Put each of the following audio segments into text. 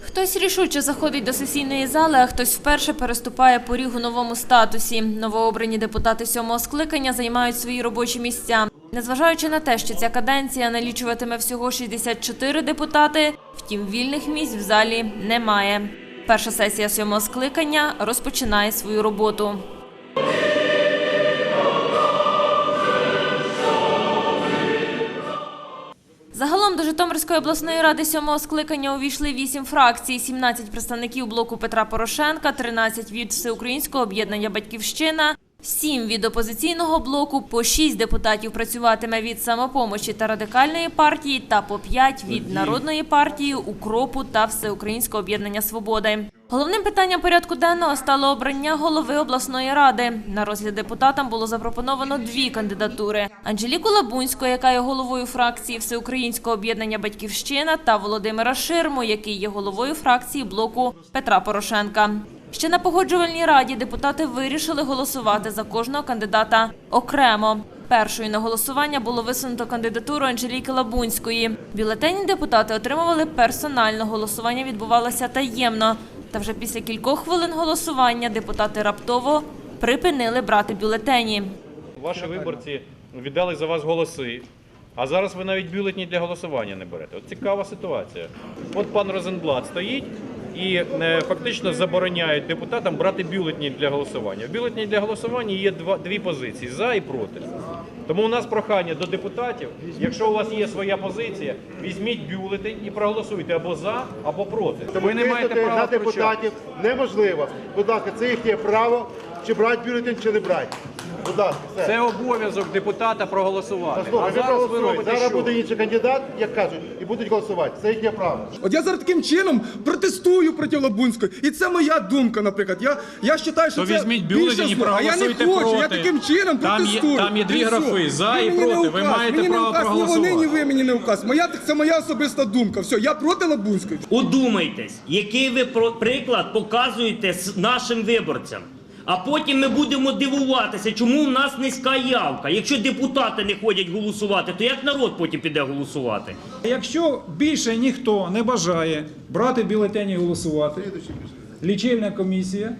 Хтось рішуче заходить до сесійної зали, а хтось вперше переступає поріг у новому статусі. Новообрані депутати сьомого скликання займають свої робочі місця. Незважаючи на те, що ця каденція налічуватиме всього 64 депутати, втім вільних місць в залі немає. Перша сесія сьомого скликання розпочинає свою роботу. Житомирської обласної ради сьомого скликання увійшли вісім фракцій, 17 представників блоку Петра Порошенка, 13 від Всеукраїнського об'єднання Батьківщина, 7 від опозиційного блоку, по 6 депутатів працюватиме від самопомочі та радикальної партії, та по 5 від народної партії, укропу та Всеукраїнського об'єднання Свободи. Головним питанням порядку денного стало обрання голови обласної ради. На розгляд депутатам було запропоновано дві кандидатури: Анжеліку Лабунську, яка є головою фракції Всеукраїнського об'єднання Батьківщина, та Володимира Ширму, який є головою фракції блоку Петра Порошенка. Ще на погоджувальній раді депутати вирішили голосувати за кожного кандидата окремо. Першою на голосування було висунуто кандидатуру Анжеліки Лабунської. Бюлетені депутати отримували персонально. Голосування відбувалося таємно. Та вже після кількох хвилин голосування депутати раптово припинили брати бюлетені. Ваші виборці віддали за вас голоси, а зараз ви навіть бюлетні для голосування не берете. От цікава ситуація. От пан Розенблат стоїть і е, фактично забороняють депутатам брати бюлетні для голосування. В бюлетні для голосування є два, дві позиції за і проти. Тому у нас прохання до депутатів, якщо у вас є своя позиція, візьміть бюлетень і проголосуйте або за, або проти. Тому ви не маєте права на депутатів неможливо. Будь ласка, це їхнє право, чи брати бюлетень, чи не брати. Будь ласка, все. Це обов'язок депутата проголосувати. А зараз ви проголосують. робите Зараз що? буде інший кандидат, як кажуть, і будуть голосувати. Це їхнє право. От я зараз таким чином протестую проти Лабунської. І це моя думка, наприклад. Я, я вважаю, що То це візьміть бюлетень і більше зло. А я не проголосуйте хочу, я проти. таким чином Там є- протестую. там є дві І все. графи, за Ви і мені не проти. Ви указ, маєте мені не право указ, Ні вони, ні ви мені не указ. Моя, це моя особиста думка. Все, я проти Лабунської. Удумайтесь, який ви про- приклад показуєте с- нашим виборцям. А потім ми будемо дивуватися, чому в нас низька явка. Якщо депутати не ходять голосувати, то як народ потім піде голосувати? Якщо більше ніхто не бажає брати бюлетені і голосувати, лічильна комісія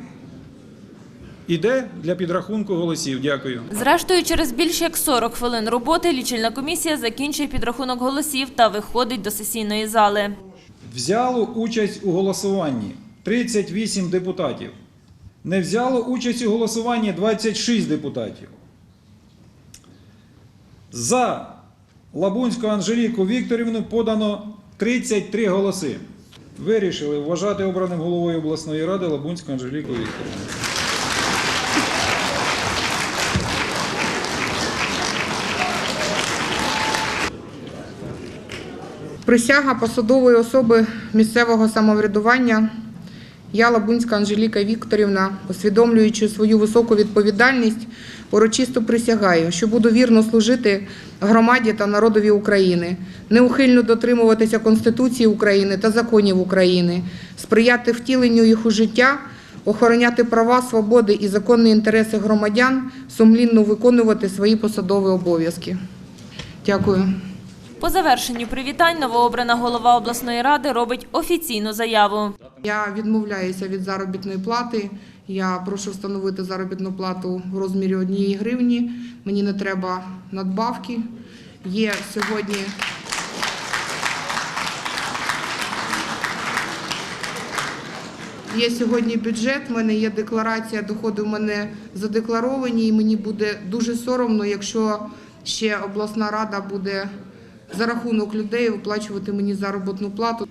іде для підрахунку голосів. Дякую. Зрештою, через більш як 40 хвилин роботи лічильна комісія закінчує підрахунок голосів та виходить до сесійної зали. Взяло участь у голосуванні 38 депутатів. Не взяло участь у голосуванні 26 депутатів. За Лабунську Анжеліку Вікторівну подано 33 голоси. Вирішили вважати обраним головою обласної ради Лабунську Анжеліку Вікторівну. Присяга посадової особи місцевого самоврядування. Я Лабунська Анжеліка Вікторівна, усвідомлюючи свою високу відповідальність, урочисто присягаю, що буду вірно служити громаді та народові України, неухильно дотримуватися Конституції України та законів України, сприяти втіленню їх у життя, охороняти права, свободи і законні інтереси громадян, сумлінно виконувати свої посадові обов'язки. Дякую. По завершенню привітань новообрана голова обласної ради робить офіційну заяву. Я відмовляюся від заробітної плати. Я прошу встановити заробітну плату в розмірі однієї гривні. Мені не треба надбавки. Є сьогодні. Є сьогодні бюджет, в мене є декларація, доходи в мене задекларовані, і мені буде дуже соромно, якщо ще обласна рада буде за рахунок людей виплачувати мені заробітну плату.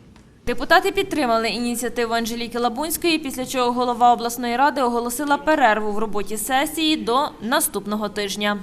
Депутати підтримали ініціативу Анжеліки Лабунської, після чого голова обласної ради оголосила перерву в роботі сесії до наступного тижня.